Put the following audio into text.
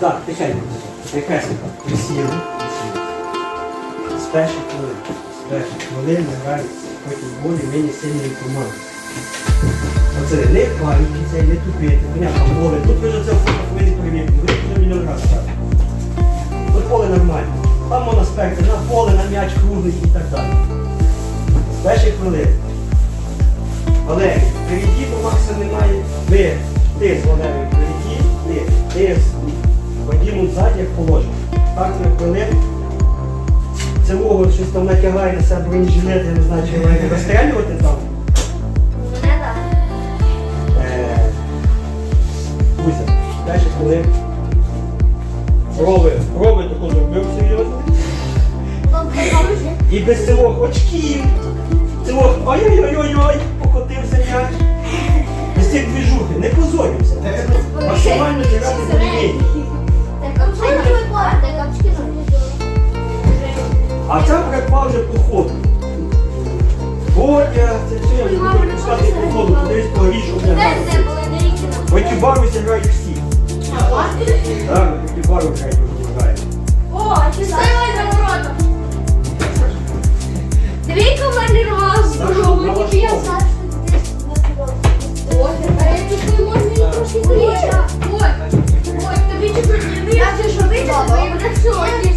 Так, тихенько. Тихесенько. Присіли. З хвилин. З хвилин ми потім волі мені сильної команди. Оце не паніки, не тупити. Понятно, поле. Тут ж це повинні перевірити. Ви вже мільйон разів кажете. Тут поле нормально. Там моноспектр, на поле, на м'яч круглий і так далі. З перших хвилин. Валерій, впереді по Макса немає. Ви, ти з Валерією впереді, ти, ти з Вадімом ззаді, як положено. Так на хвилин. Це щось там натягає на себе бронежилет, я не знаю, чи має розстрілювати там. Е, Кузя, 5 хвилин. Прови, прови таку зробив серйозно. І без цього очків. Цього ой-ой-ой-ой, покотився м'яч. Без цих двіжухи, не позорімося. Треба максимально зіграти за лінії. А ця братва вже походу. ходу. Бодя, це все, я буду пропускати походу, кудись по річку. В Екібару грають всі. Так, в Екібару грають, грають. Двійка в мене muito.